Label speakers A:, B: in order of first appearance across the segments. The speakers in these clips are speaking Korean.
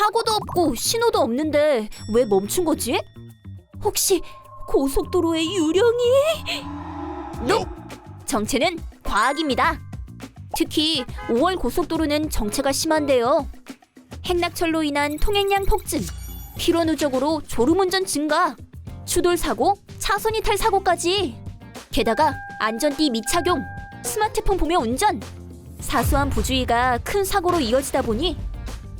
A: 사고도 없고 신호도 없는데 왜 멈춘 거지? 혹시 고속도로의 유령이? 노! 정체는 과학입니다. 특히 5월 고속도로는 정체가 심한데요. 행락철로 인한 통행량 폭증, 피로 누적으로 졸음운전 증가, 추돌 사고, 차선 이탈 사고까지. 게다가 안전띠 미착용, 스마트폰 보며 운전, 사소한 부주의가 큰 사고로 이어지다 보니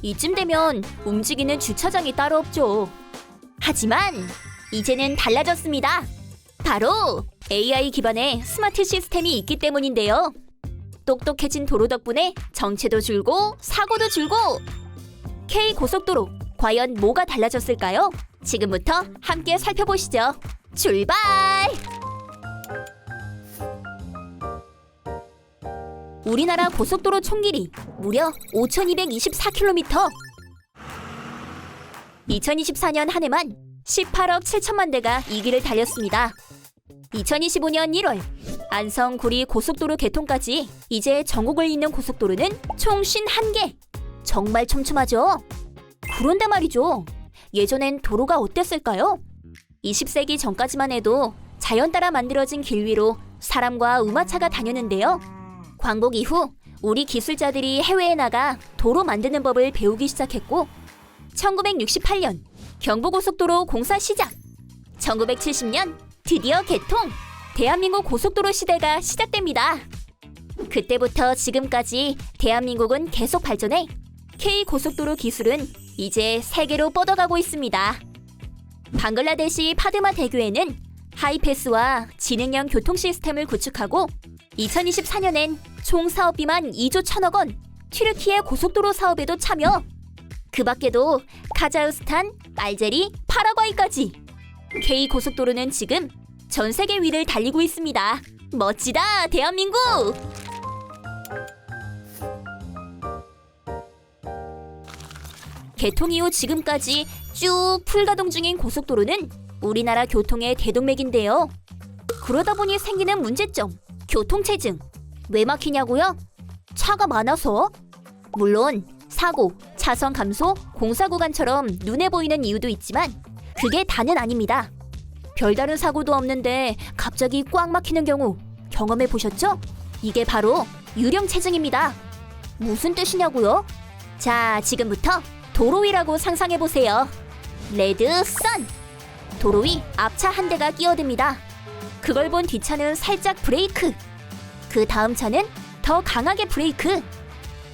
A: 이쯤 되면 움직이는 주차장이 따로 없죠. 하지만 이제는 달라졌습니다. 바로 AI 기반의 스마트 시스템이 있기 때문인데요. 똑똑해진 도로 덕분에 정체도 줄고 사고도 줄고 K 고속도로 과연 뭐가 달라졌을까요? 지금부터 함께 살펴보시죠. 출발! 우리나라 고속도로 총길이 무려 5,224km. 2024년 한 해만 18억 7천만 대가 이 길을 달렸습니다. 2025년 1월 안성 구리 고속도로 개통까지 이제 전국을 잇는 고속도로는 총 51개. 정말 촘촘하죠? 그런데 말이죠. 예전엔 도로가 어땠을까요? 20세기 전까지만 해도 자연 따라 만들어진 길 위로 사람과 우마차가 다녔는데요. 광복 이후 우리 기술자들이 해외에 나가 도로 만드는 법을 배우기 시작했고 1968년 경부고속도로 공사 시작! 1970년 드디어 개통! 대한민국 고속도로 시대가 시작됩니다! 그때부터 지금까지 대한민국은 계속 발전해 K고속도로 기술은 이제 세계로 뻗어가고 있습니다. 방글라데시 파드마 대교에는 하이패스와 지능형 교통 시스템을 구축하고 2024년엔 총 사업비만 2조 1천억 원, 튀르키예 고속도로 사업에도 참여. 그 밖에도 카자흐스탄, 알제리, 파라과이까지. K 고속도로는 지금 전 세계 위를 달리고 있습니다. 멋지다, 대한민국! 개통 이후 지금까지 쭉 풀가동 중인 고속도로는 우리나라 교통의 대동맥인데요. 그러다 보니 생기는 문제점, 교통체증. 왜 막히냐고요? 차가 많아서? 물론 사고, 차선 감소, 공사 구간처럼 눈에 보이는 이유도 있지만 그게 다는 아닙니다. 별다른 사고도 없는데 갑자기 꽉 막히는 경우 경험해 보셨죠? 이게 바로 유령 체증입니다. 무슨 뜻이냐고요? 자, 지금부터 도로 위라고 상상해 보세요. 레드 선. 도로 위 앞차 한 대가 끼어듭니다. 그걸 본 뒷차는 살짝 브레이크. 그 다음 차는 더 강하게 브레이크.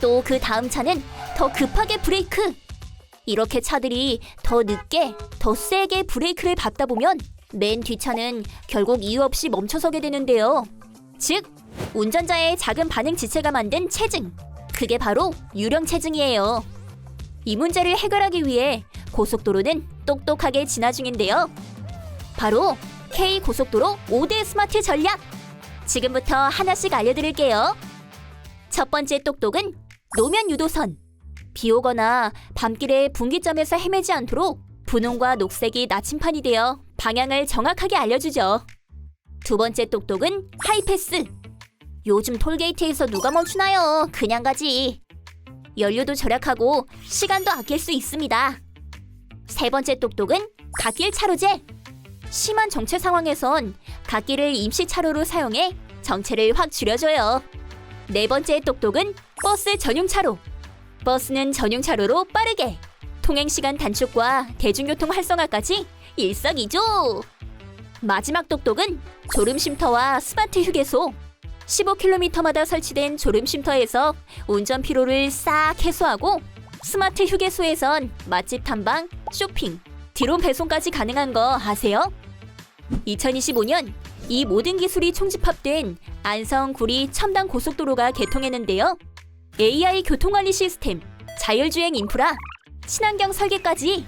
A: 또 그 다음 차는 더 급하게 브레이크. 이렇게 차들이 더 늦게, 더 세게 브레이크를 밟다 보면 맨 뒷차는 결국 이유 없이 멈춰서게 되는데요. 즉, 운전자의 작은 반응 지체가 만든 체증. 그게 바로 유령 체증이에요. 이 문제를 해결하기 위해 고속도로는 똑똑하게 진화 중인데요. 바로 K 고속도로 5대 스마트 전략. 지금부터 하나씩 알려드릴게요. 첫 번째 똑똑은 노면 유도선. 비 오거나 밤길에 분기점에서 헤매지 않도록 분홍과 녹색이 나침판이 되어 방향을 정확하게 알려주죠. 두 번째 똑똑은 하이패스. 요즘 톨게이트에서 누가 멈추나요? 그냥 가지. 연료도 절약하고 시간도 아낄 수 있습니다. 세 번째 똑똑은 갓길 차로제. 심한 정체 상황에선 갓길을 임시 차로로 사용해 정체를 확 줄여줘요. 네 번째 똑똑은 버스 전용 차로. 버스는 전용 차로로 빠르게 통행 시간 단축과 대중교통 활성화까지 일석이조. 마지막 똑똑은 졸음 쉼터와 스마트 휴게소. 15km마다 설치된 졸음 쉼터에서 운전 피로를 싹 해소하고 스마트 휴게소에선 맛집 탐방, 쇼핑, 드론 배송까지 가능한 거 아세요? 2025년 이 모든 기술이 총집합된 안성 구리 첨단 고속도로가 개통했는데요. AI 교통관리 시스템, 자율주행 인프라, 친환경 설계까지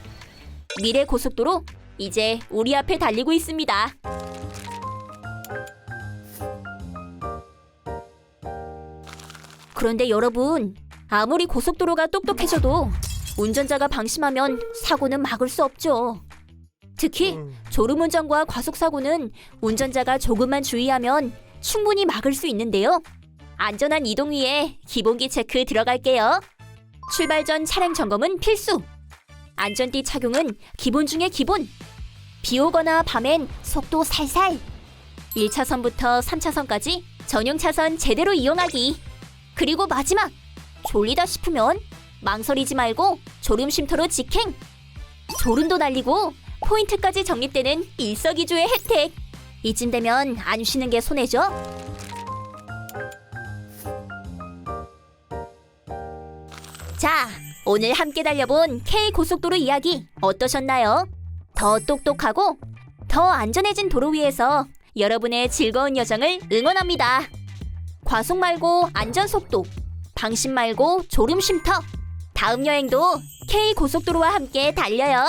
A: 미래 고속도로 이제 우리 앞에 달리고 있습니다. 그런데 여러분, 아무리 고속도로가 똑똑해져도 운전자가 방심하면 사고는 막을 수 없죠. 특히 졸음운전과 과속사고는 운전자가 조금만 주의하면 충분히 막을 수 있는데요. 안전한 이동 위에 기본기 체크 들어갈게요. 출발 전 차량 점검은 필수. 안전띠 착용은 기본 중의 기본. 비 오거나 밤엔 속도 살살. 1차선부터 3차선까지 전용 차선 제대로 이용하기. 그리고 마지막. 졸리다 싶으면 망설이지 말고 졸음 쉼터로 직행. 졸음도 날리고 포인트까지 적립되는 일석이조의 혜택. 이쯤 되면 안 쉬는 게 손해죠. 자, 오늘 함께 달려본 K 고속도로 이야기 어떠셨나요? 더 똑똑하고 더 안전해진 도로 위에서 여러분의 즐거운 여정을 응원합니다. 과속 말고 안전 속도, 방심 말고 졸음 쉼터. 다음 여행도 K 고속도로와 함께 달려요.